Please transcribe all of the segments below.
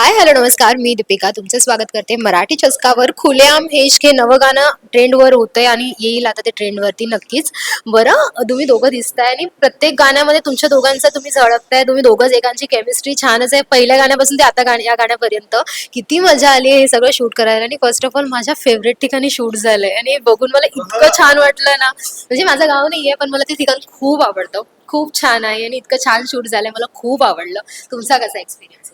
Hi hello नमस्कार. मी दीपिका. तुमचं स्वागत करते मराठी चस्कावर. खुलेआम हे हे नवं गाणं ट्रेंडवर होतंय आणि येईल आता ते ट्रेंडवरती नक्कीच. बरं तुम्ही दोघं दिसताय आणि प्रत्येक गाण्यामध्ये तुमच्या दोघांचं तुम्ही झळकताय. तुम्ही दोघंच एकांची केमिस्ट्री छानच आहे. पहिल्या गाण्यापासून ते आता गाण्या या गाण्यापर्यंत. किती मजा आली हे सगळं शूट करायला. आणि फर्स्ट ऑफ ऑल माझ्या फेवरेट ठिकाणी शूट झालंय. आणि बघून मला इतकं छान वाटलं ना. म्हणजे माझं गाव नाहीये पण मला ते ठिकाण खूप आवडतं. खूप छान आहे आणि इतकं छान शूट झालंय. मला खूप आवडलं. तुमचा कसा एक्सपिरियन्स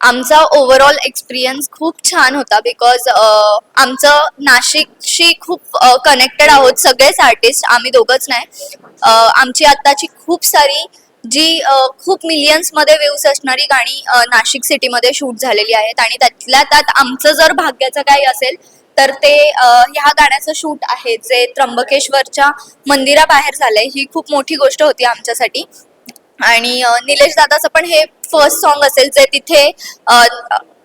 आमचा ओव्हरऑल एक्सपिरियन्स खूप छान होता बिकॉज आमचं नाशिकशी खूप कनेक्टेड आहोत सगळेच आर्टिस्ट आम्ही दोघंच नाही. आमची आत्ताची खूप सारी जी खूप मिलियन्समध्ये व्यूज व्ह्यूज असणारी गाणी नाशिक सिटीमध्ये शूट झालेली आहेत आणि त्यातल्या त्यात आमचं जर भाग्याचं काही असेल तर ते ह्या गाण्याचं शूट आहे जे त्र्यंबकेश्वरच्या मंदिराबाहेर झालंय. ही खूप मोठी गोष्ट होती आमच्यासाठी. आणि निलेश दादाचं पण हे फर्स्ट सॉन्ग असेल जे तिथे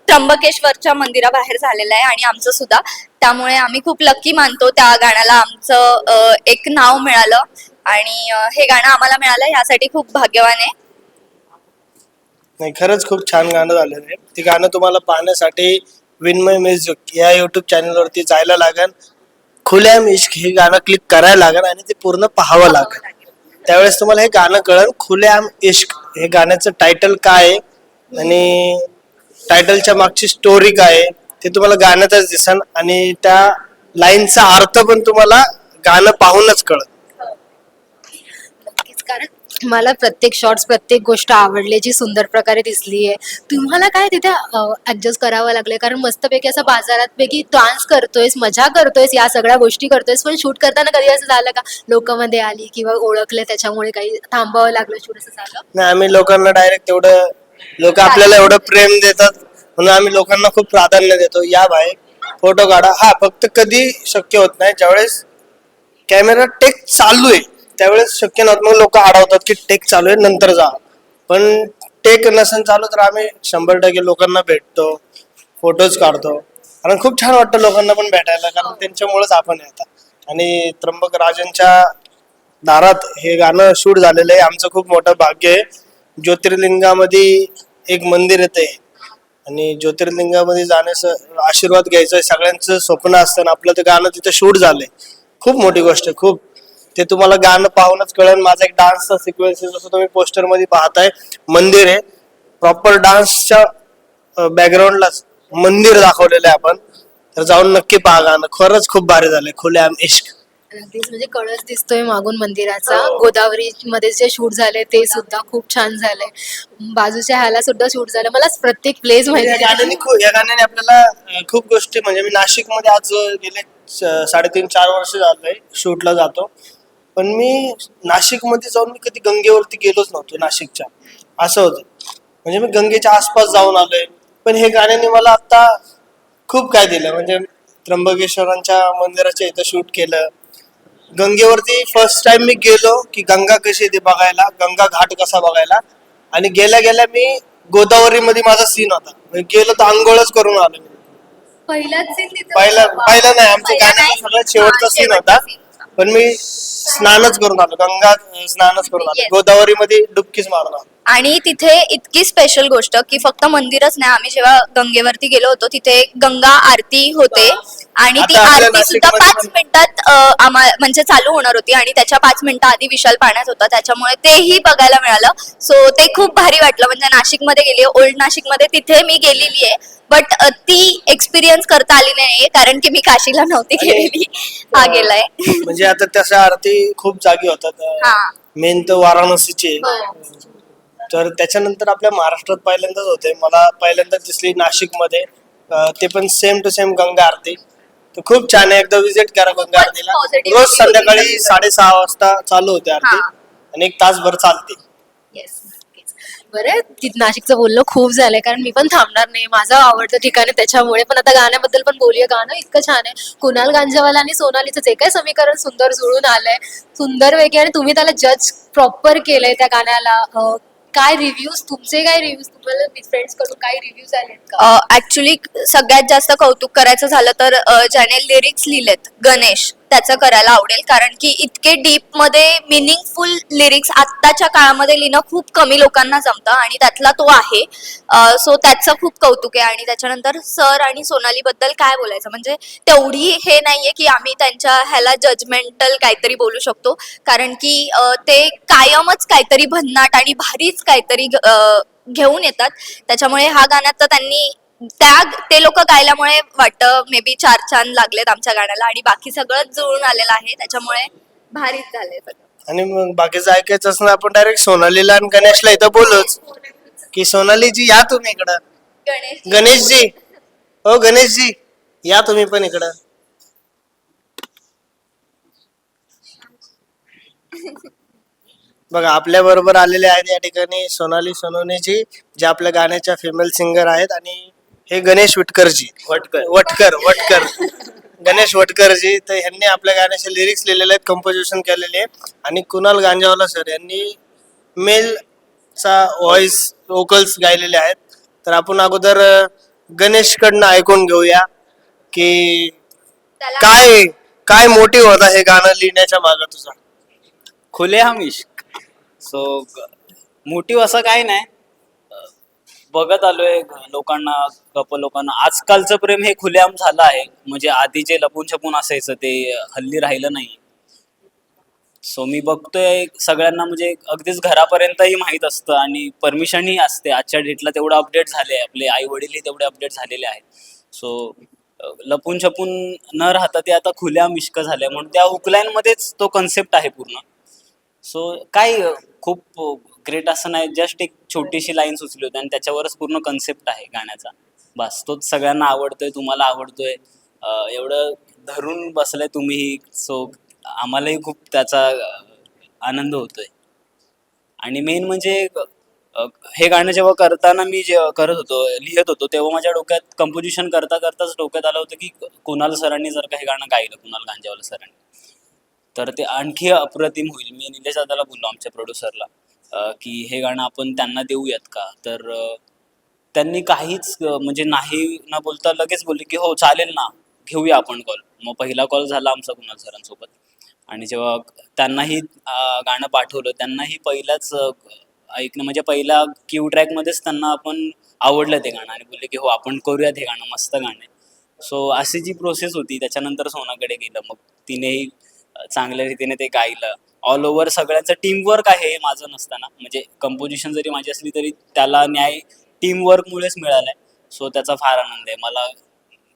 त्र्यंबकेश्वरच्या मंदिराबाहेर झालेलं आहे आणि आमचं सुद्धा. त्यामुळे आम्ही खूप लकी मानतो त्या गाण्याला आमचं एक नाव मिळालं. आणि हे गाणं आम्हाला मिळालं यासाठी खूप भाग्यवान आहे. नाही खरंच खूप छान गाणं झालेलं आहे. ते गाणं तुम्हाला पाहण्यासाठी विनमय म्युझिक या युट्यूब चॅनलवरती जायला लागेल. खुल्या इश्क हे गाणं क्लिक करायला लागेल आणि ते पूर्ण पाहावं लागेल. त्यावेळेस तुम्हाला हे गाणं कळेल खुल्याम इश्क. हे गाण्याचं टायटल काय? आहे आणि टायटलच्या मागची स्टोरी काय? आहे ते तुम्हाला गाण्यातच दिसेल आणि त्या लाईनचा अर्थ पण तुम्हाला गाणं पाहूनच कळत हो. कारण मला प्रत्येक शॉर्ट्स प्रत्येक गोष्ट आवडली जी सुंदर प्रकारे दिसली आहे. तुम्हाला काय तिथे ऍडजस्ट करावं लागले कारण मस्तपैकी असं बाजारात पैकी डान्स करतोयस मजा करतोयस या सगळ्या गोष्टी करतोयस पण शूट करताना कधी असं झालं का? लोकांमध्ये आली किंवा ओळखले त्याच्यामुळे काही थांबावं लागलं शूट असं झालं? नाही आम्ही लोकांना डायरेक्ट तेवढं लोक आपल्याला एवढं प्रेम देतात म्हणून आम्ही लोकांना खूप प्राधान्य देतो. या बाहेर फोटो काढा. हा फक्त कधी शक्य होत नाही. ज्यावेळेस कॅमेरा टेक चालू आहे त्यावेळेस शक्य नव्हतं मग लोक अडवतात की टेक चालू आहे नंतर जा. पण टेक नसेल चालू तर आम्ही शंभर टक्के लोकांना भेटतो फोटोज काढतो. कारण खूप छान वाटतं लोकांना पण भेटायला कारण त्यांच्यामुळेच आपण आहे आता. आणि त्र्यंबक राजांच्या दारात हे गाणं शूट झालेलं आहे. आमचं खूप मोठं भाग्य आहे. ज्योतिर्लिंगामध्ये एक मंदिर येते आणि ज्योतिर्लिंगामध्ये जाण्याचं आशीर्वाद घ्यायचं सगळ्यांचं स्वप्न असतं आणि आपलं ते गाणं तिथे शूट झालंय. खूप मोठी गोष्ट आहे खूप. ते तुम्हाला गाणं पाहूनच कळेल. माझा एक डान्सचा सिक्वेन्स जसं तुम्ही पोस्टरमध्ये पाहताय. मंदिर आहे. प्रॉपर डान्सच्या बॅकग्राऊंडलाच मंदिर दाखवलेलं आहे आपण. तर जाऊन नक्की पहा गाणं. खरंच खूप भारी झालंय. खुले इश्क. म्हणजे कळस दिसतोय मागून मंदिराचा. गोदावरी मध्ये जे शूट झाले ते सुद्धा खूप छान झालंय. बाजूच्या ह्याला सुद्धा शूट झालं. मला प्रत्येक प्लेस माहिती या गाण्याने आपल्याला खूप गोष्टी म्हणजे मी नाशिकमध्ये आज गेले साडेतीन चार वर्ष झालंय शूटला जातो. पण मी नाशिकमध्ये जाऊन मी कधी गंगेवरती गेलोच नव्हतो नाशिकच्या. असं होतं. म्हणजे मी गंगेच्या आसपास जाऊन आलोय. पण हे गाण्याने मला आता खूप काय दिलं. म्हणजे त्र्यंबकेश्वरांच्या मंदिराच्या इथं शूट केलं. गंगेवरती फर्स्ट टाइम मी गेलो की गंगा कशी ते बघायला गंगा घाट कसा बघायला. आणि गेल्या गेल्या मी गोदावरी मध्ये माझा सीन होता. म्हणजे गेलो तर आंघोळच करून आलो मी. पहिला पहिला नाही आमच्या गाण्याचा. सगळ्यात शेवटचा सीन होता. पण मी स्नानच करून आलो. गंगा स्नानच करून आलो. Yes. गोदावरी मध्ये डुबकीच मारून आलो आणि तिथे इतकी स्पेशल गोष्ट की फक्त मंदिरच नाही. आम्ही जेव्हा गंगेवरती गेलो होतो तिथे गंगा आरती होते. आणि ती आता आपल्या आरती सुद्धा नाशिकमध्ये पाच पण- मिनिटात अ, आम्हा म्हणजे चालू होणार होती. आणि त्याच्या पाच मिनिटं आधी विशाल पाण्यात होता. त्याच्यामुळे तेही बघायला मिळालं. सो ते खूप भारी वाटलं. म्हणजे नाशिकमध्ये गेली ओल्ड नाशिकमध्ये तिथे मी गेलेली आहे. बट ती एक्सपिरियन्स करता आली नाहीये कारण की मी काशीला नव्हती गेलेली. हा गेलाय. म्हणजे आता तशा आरती खूप जागी होतात. मेन तर वाराणसीची. हो. तर त्याच्यानंतर आपल्या महाराष्ट्रात पहिल्यांदाच होते. मला पहिल्यांदाच दिसली नाशिकमध्ये ते पण same to same Ganga aarti. तर खूप छान आहे. एकदा विजिट करा गंगा आरतीला. रोज. संध्याकाळी साडेसहा वाजता चालू होते आरती. आणि एक तासभर चालते. बरं नाशिकचं बोलणं खूप झालंय कारण मी पण थांबणार नाही. माझं आवडतं ठिकाण आहे त्याच्यामुळे. पण आता गाण्याबद्दल पण बोलूया. गाणं इतकं छान आहे. कुणाल गांजेवाला आणि सोनालीचं जे काय समीकरण सुंदर जुळून आलंय. सुंदर वेगळे आणि तुम्ही त्याला जज प्रॉपर केलंय त्या गाण्याला. काय रिव्ह्यूज तुमचे काय रिव्ह्यूज तुम्हाला फ्रेंड्सकडून काय रिव्ह्यूज आलेत ऍक्च्युली सगळ्यात जास्त कौतुक करायचं झालं तर ज्याने लिरिक्स लिहिलेत गणेश. त्याचं करायला आवडेल. कारण की इतके डीपमध्ये मिनिंगफुल लिरिक्स आत्ताच्या काळामध्ये लिहिणं खूप कमी लोकांना जमतं आणि त्यातला तो आहे. सो त्याचं खूप कौतुक आहे. आणि त्याच्यानंतर सर आणि सोनाली बद्दल काय बोलायचं? म्हणजे तेवढी हे नाहीये की आम्ही त्यांच्या ह्याला जजमेंटल काहीतरी बोलू शकतो. कारण की ते कायमच काहीतरी भन्नाट आणि भारीच काहीतरी घ- घेऊन येतात. त्याच्यामुळे हा गाण्यात तर त्यांनी त्या ते लोक गायल्यामुळे वाटतं मे बी चार चांद लागलेत आमच्या गाण्याला आणि बाकी सगळंच जुळून आलेलं आहे त्याच्यामुळे भारीच झाले सगळं आणि मग बाकीचं ऐकायचं असं आपण डायरेक्ट सोनालीला आणि गणेशला इथं बोलूच की सोनालीजी या तुम्ही इकडं. गणेश गणेशजी. हो गणेशजी. या तुम्ही पण इकडं. बघा आपल्या बरोबर आलेले आहेत या ठिकाणी सोनाली सोनवणेजी जे आपल्या गाण्याच्या फिमेल सिंगर आहेत आणि हे गणेश विटकरजी. वटकर. वटकर वटकर. गणेश वटकरजी तर ह्यांनी आपल्या गाण्याचे लिरिक्स लिहिलेले आहेत कंपोजिशन केलेले आहे आणि कुणाल गांजावाला सर यांनी मेल चा व्हॉइस व्होकल्स गायलेले आहेत. तर आपण अगोदर गणेश कडनं ऐकून घेऊया की काय काय मोटिव्ह होता हे गाणं लिहिण्याच्या माग तुझा? खुलेआम इश्क. सो मोटिव्ह असं काही नाही. बघत आलोय लोकांना कपल लोकांना. आजकालचं प्रेम हे खुलेआम झालं आहे. म्हणजे आधी जे लपून छपून असायचं ते हल्ली राहिलं नाही. सो मी बघतोय सगळ्यांना म्हणजे अगदीच घरापर्यंतही माहीत असतं आणि परमिशनही असते. आजच्या डेटला तेवढं अपडेट झाले आपले आई वडीलही तेवढे अपडेट झालेले आहेत. सो लपून छपून न राहता ते आता खुल्या मिश्क झाले म्हणून त्या हुकलाईनमध्येच तो कन्सेप्ट आहे पूर्ण. सो काय खूप ग्रेट असं नाही जस्ट एक छोटीशी लाईन सुचली होती आणि त्याच्यावरच पूर्ण कन्सेप्ट आहे गाण्याचा. बस तोच सगळ्यांना आवडतोय तुम्हाला आवडतोय. अ, एवढं धरून बसलाय तुम्ही सो आम्हालाही खूप त्याचा अ, आनंद होतोय. आणि मेन म्हणजे अ, हे गाणं जेव्हा करताना मी जे करत होतो लिहित होतो तेव्हा माझ्या डोक्यात कंपोजिशन करता करताच डोक्यात आलं होतं की कुणाल सरांनी जर का हे गाणं गायलं कुणाल गांजेवाला सरांनी तर ते आणखी अप्रतिम होईल. मी निलेश दादाला बोललो आमच्या प्रोड्युसरला की हे गाणं आपण त्यांना देऊयात का? तर त्यांनी काहीच म्हणजे नाही ना बोलता लगेच बोलले की हो चालेल ना घेऊया आपण कॉल मग पहिला कॉल झाला आमचा कुणाल सरांसोबत. आणि जेव्हा त्यांनाही गाणं पाठवलं त्यांनाही पहिलाच ऐकणं म्हणजे पहिला क्यू ट्रॅकमध्येच त्यांना आपण आवडलं ते गाणं. आणि बोलले की हो आपण करूयात हे गाणं मस्त गाणं आहे. सो अशी जी प्रोसेस होती त्याच्यानंतर सोनाकडे गेलं. मग तिनेही चांगल्या रीतीने ते गायलं. ऑल ओव्हर सगळ्यांचं टीमवर्क आहे हे माझं नसताना. म्हणजे कंपोजिशन जरी माझी असली तरी त्याला न्याय टीमवर्कमुळेच मिळालाय. सो त्याचा फार आनंद आहे. मला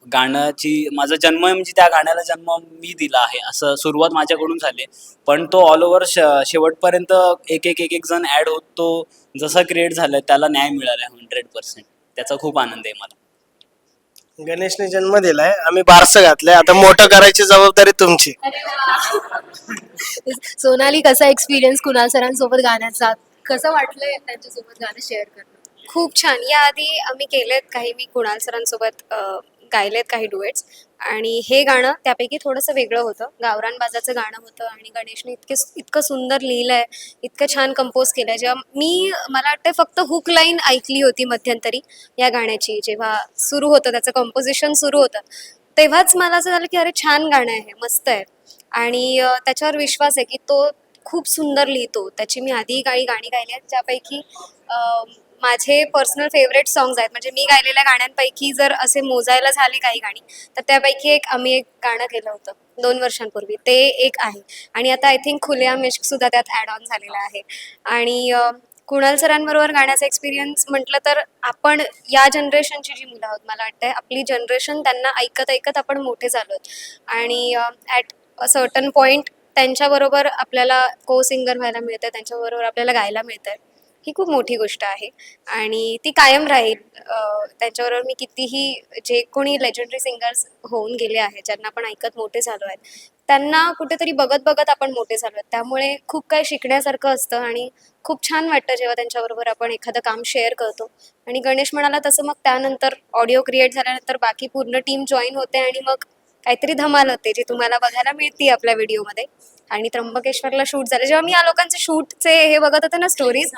गाण्याची माझा जन्म म्हणजे त्या गाण्याला जन्म मी दिला आहे. असं सुरुवात माझ्याकडून झाली पण तो ऑल ओव्हर शेवटपर्यंत एक एक एक एक जण ॲड होत. तो जसा क्रिएट झालं त्याला न्याय मिळाला आहे हंड्रेड पर्सेंट त्याचा खूप आनंद आहे मला. गणेशने जन्म दिलाय. आम्ही बारसं घातलंय. आता मोठं करायची जबाबदारी तुमची. सोनाली कसा एक्सपिरियन्स कुणाल सरांसोबत गाण्याचा? कसं वाटलंय त्यांच्यासोबत गाणं शेअर करणं? खूप छान. याआधी आम्ही केलेत काही मी कुणाल सरांसोबत अ, गायलेत काही डुएट्स. आणि हे गाणं त्यापैकी थोडंसं वेगळं होतं. गावरान बाजाचं गाणं होतं आणि गणेशने इतके इतकं सुंदर लिहिलं आहे इतकं छान कंपोज केलं आहे जेव्हा मी मला वाटतं फक्त हुक लाईन ऐकली होती मध्यंतरी या गाण्याची. जेव्हा सुरू होतं त्याचं कंपोजिशन सुरू होतं तेव्हाच मला असं झालं की अरे छान गाणं आहे मस्त आहे. आणि त्याच्यावर विश्वास आहे की तो खूप सुंदर लिहितो. त्याची मी आधी काही गाणी गायली आहेत ज्यापैकी माझे पर्सनल फेवरेट सॉंग्स आहेत. म्हणजे मी गायलेल्या गाण्यांपैकी जर असे मोजायला झाले काही गाणी तर त्यापैकी एक आम्ही एक गाणं केलं होतं दोन वर्षांपूर्वी. ते एक आहे. आणि आता आय थिंक खुल्या मिश्क सुद्धा त्यात ॲड ऑन झालेला आहे. आणि कुणाल सरांबरोबर गाण्याचा एक्सपिरियन्स म्हटलं तर आपण या जनरेशनची जी मुलं आहोत मला वाटतंय आपली जनरेशन त्यांना ऐकत ऐकत आपण मोठे झालो आणि ॲट अ सर्टन पॉईंट त्यांच्याबरोबर आपल्याला को सिंगर व्हायला मिळतं त्यांच्याबरोबर आपल्याला गायला मिळतं ही खूप मोठी गोष्ट आहे. आणि ती कायम राहील. त्याच्याबरोबर मी कितीही जे कोणी लेजंडरी सिंगर्स होऊन गेले आहेत ज्यांना आपण ऐकत मोठे झालो आहेत त्यांना कुठेतरी बघत बघत आपण मोठे झालो आहेत. त्यामुळे खूप काही शिकण्यासारखं असतं आणि खूप छान वाटतं जेव्हा त्यांच्याबरोबर आपण एखादं काम शेअर करतो. आणि गणेश म्हणाला तसं मग त्यानंतर ऑडिओ क्रिएट झाल्यानंतर बाकी पूर्ण टीम जॉईन होते आणि मग काहीतरी धमाल होते जी तुम्हाला बघायला मिळते आपल्या व्हिडिओमध्ये आणि त्र्यंबकेश्वरला शूट झाले. जेव्हा मी या लोकांचे शूटचे हे बघत होते ना स्टोरीज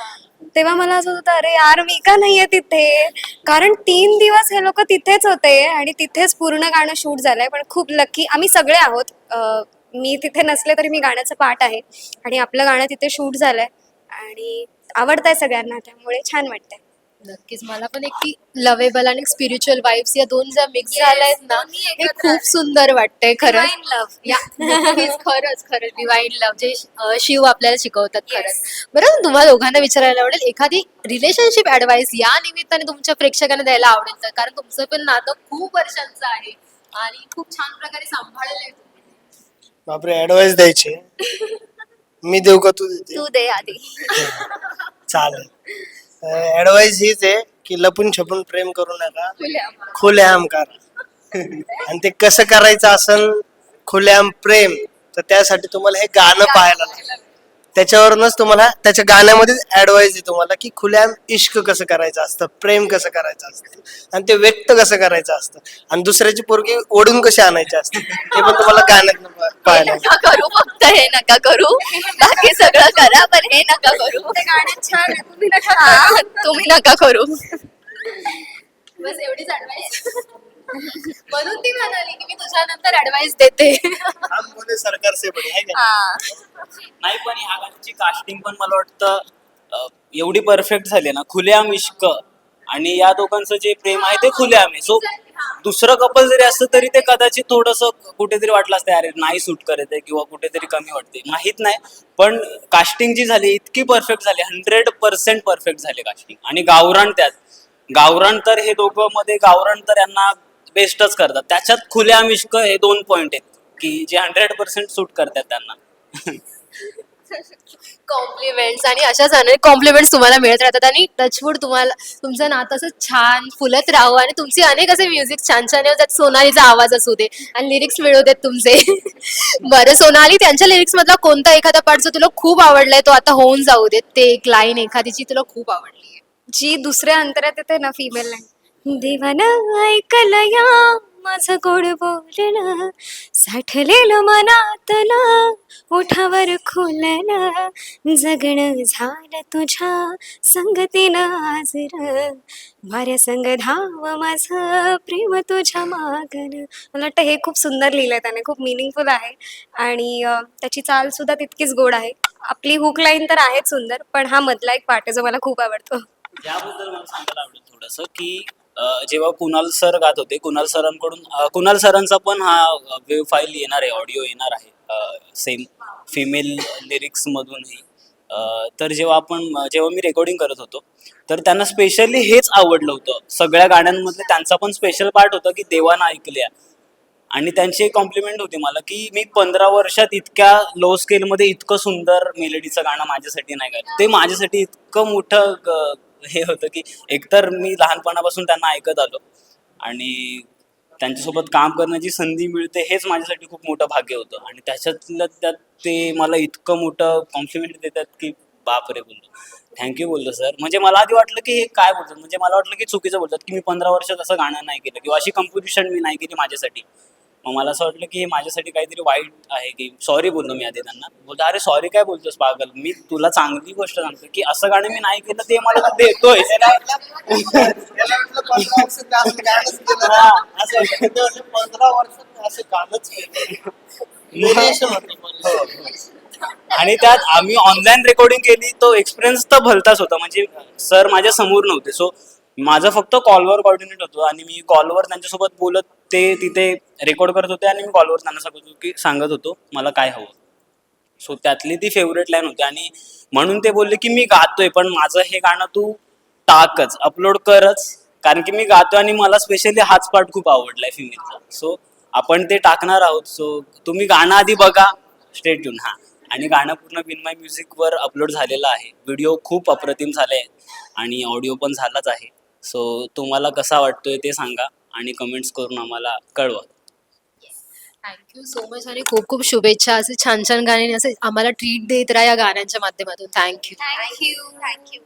तेव्हा मला असं होतं अरे यार मी का नाहीये तिथे? कारण तीन दिवस हे लोक तिथेच होते आणि तिथेच पूर्ण गाणं शूट झालंय. पण खूप लकी आम्ही सगळे आहोत. अं, मी तिथे नसले तरी मी गाण्याचं पाठ आहे आणि आपलं गाणं तिथे शूट झालंय आणि आवडतंय सगळ्यांना त्यामुळे छान वाटतंय. नक्कीच. मला पण एक ती लवेबल आणि स्पिरिच्युअल वाईब्स या दोन ज्या मिक्स Yes, झाल्या आहेत ना दोन्ही हे एकत्र खूप सुंदर वाटतंय खरंच. Divine love. या नक्कीच, खरंच खरंच. डिवाईन लव जे अं, शिव आपल्याला शिकवतात Yes. खरंच. बरं तुम्हाला दोघांना विचारायला आवडेल एखादी रिलेशनशिप ऍडवाइस या निमित्ताने तुमच्या प्रेक्षकांना द्यायला आवडेल तर कारण तुमचं पण नातं खूप वर्षांचं आहे आणि खूप छान प्रकारे सांभाळलंय तुम्ही. बापरे ऍडवाइस द्यायची. मी देऊ का तू देते? तू दे आधी. चालेल. ऍडवाइस हीच आहे की लपून छपून प्रेम करू नका. खुलेआम करा. आणि ते कसं करायचं असेल खुलेआम प्रेम तर त्यासाठी तुम्हाला हे गाणं पाहायला लागेल. त्याच्यावरूनच तुम्हाला त्याच्या गाण्यामध्येच ऍडवाइस आहे तुम्हाला की खुलेआम इश्क कसं करायचं असतं प्रेम कसं करायचं असतं आणि ते व्यक्त कसं करायचं असतं. आणि दुसऱ्याची पोरगी ओढून कशी आणायची असते ते पण तुम्हाला गाण्यात नका करू फक्त हे नका करू. बाकी सगळं करा पण हे नका करू. ते गाणं छान आहे तुम्ही नका हा, तुम्ही नका करू. बस एवढीच ऍडवाइस म्हणून ती म्हणाली की मी तुझ्यानंतर ऍडवाइस देते. हम बोले सरकार से बढिया का? हा. नाही पण ह्या गाण्याची कास्टिंग पण मला वाटतं अं, एवढी परफेक्ट झाली ना. खुलेआम इश्क आणि या दोघांचं जे प्रेम आहे ते खुलेआम आहे. सो दुसरं कपल जरी असतं तरी ते कदाचित थोडस कुठेतरी वाटलं असतं अरे नाही सूट करत आहे किंवा कुठेतरी कमी वाटते. माहीत नाही. पण कास्टिंग जी झाली इतकी परफेक्ट झाली हंड्रेड पर्सेंट परफेक्ट झाली कास्टिंग आणि गावरान त्यात. गावरान तर हे दोघं मध्ये गावरान तर यांना बेस्टच करतात. त्याच्यात खुल्या मिश्क हे दोन पॉइंट आहेत की जे हंड्रेड पर्सेंट सूट करतात त्यांना. कॉम्प्लिमेंट्स आणि अशाच अनेक कॉम्प्लिमेंट्स तुम्हाला मिळत राहतात. आणि टचवूड तुम्हाला तुमचं नातं असं छान फुलत राहू आणि तुमचे अनेक असे म्युझिक छान छान येऊ त्यात सोनालीचा आवाज असू दे आणि लिरिक्स मिळू देत तुमचे. बरं सोनाली त्यांच्या लिरिक्स मधला कोणता एखादा पार्ट जो तुला खूप आवडलाय तो आता होऊन जाऊ देत ते एक लाईन एखादी जी तुला खूप आवडली जी दुसऱ्या अंतरात येते ना फिमेल लाईन देवाना ऐकलं या माझं गोड बोलणं साठलेलं मनातलं ओठावर खोललं जगणं झालं तुझ्या संगतीनं आजर. र वाऱ्या संग धाव माझं प्रेम तुझ्या मागन. मला वाटतं हे खूप सुंदर लिहिलंय त्याने खूप मिनिंगफुल आहे. आणि त्याची चाल सुद्धा तितकीच गोड आहे. आपली हुक लाईन तर आहेच सुंदर पण हा मधला एक पार्ट आहे जो मला खूप आवडतो. याबद्दल मला सांगायला आवडेल थोडस की जेव्हा कुणाल सर गात होते कुणाल सरांकडून कुणाल सरांचा पण हा वेव फाईल येणार आहे ऑडिओ येणार आहे सेम फिमेल लिरिक्स मधूनही. तर जेव्हा आपण जेव्हा मी रेकॉर्डिंग करत होतो तर त्यांना स्पेशली हेच आवडलं होतं. सगळ्या गाण्यांमधले त्यांचा पण स्पेशल पार्ट होता की देवानं ऐकल्या. आणि त्यांची एक कॉम्प्लिमेंट होती मला की मी पंधरा वर्षात इतक्या लो स्केलमध्ये इतकं सुंदर मेलडीचं गाणं माझ्यासाठी नाही गायलं. ते माझ्यासाठी इतकं मोठं हे होतं की एकतर मी लहानपणापासून त्यांना ऐकत आलो आणि त्यांच्यासोबत काम करण्याची संधी मिळते हेच माझ्यासाठी खूप मोठं भाग्य होतं. आणि त्याच्यातलं त्यात ते मला इतकं मोठं कॉम्प्लिमेंट देतात की बाप रे बोललो. थँक्यू बोललो सर म्हणजे मला आधी वाटलं की हे काय बोलतात? म्हणजे मला वाटलं की चुकीचं बोलतात की मी पंधरा वर्षात असं गाणं नाही केलं किंवा अशी कंपोजिशन मी नाही केली माझ्यासाठी. मग मला असं वाटलं की हे माझ्यासाठी काहीतरी वाईट आहे की सॉरी बोललो मी आधी त्यांना. बोलतो अरे सॉरी काय बोलतोस पागल? मी तुला चांगली गोष्ट सांगतो की असं गाणं मी नाही केलं ते मला तू देतोय. हा. आणि त्यात आम्ही ऑनलाईन रेकॉर्डिंग केली तो एक्सपिरियन्स तर भलताच होता. म्हणजे सर माझ्यासमोर नव्हते. सो माझं फक्त कॉलवर कॉर्डिनेट होतो आणि मी कॉलवर त्यांच्यासोबत बोलत ते तिथे रेकॉर्ड करत होते आणि मी कॉलवर त्यांना सांगत होतो की सांगत होतो मला काय हवं. सो त्यातली ती फेवरेट लाईन होती आणि म्हणून ते बोलले की मी गातोय पण माझं हे गाणं तू टाकच अपलोड करच. कारण की मी गातोय आणि मला स्पेशली हाच पार्ट खूप आवडलाय फिमेलचा सो आपण ते टाकणार आहोत. सो तुम्ही गाणं आधी बघा. स्टेट ट्यून हा. आणि गाणं पूर्ण विनमाय म्युझिकवर अपलोड झालेलं आहे. व्हिडिओ खूप अप्रतिम झाले आणि ऑडिओ पण झालाच आहे. सो तुम्हाला कसा वाटतोय ते सांगा आणि कमेंट्स करून आम्हाला कळवा. थँक्यू सो मच आणि खूप खूप शुभेच्छा. असे छान छान गाणे असे आम्हाला ट्रीट देत राहा या गाण्यांच्या माध्यमातून. Thank you thank you thank you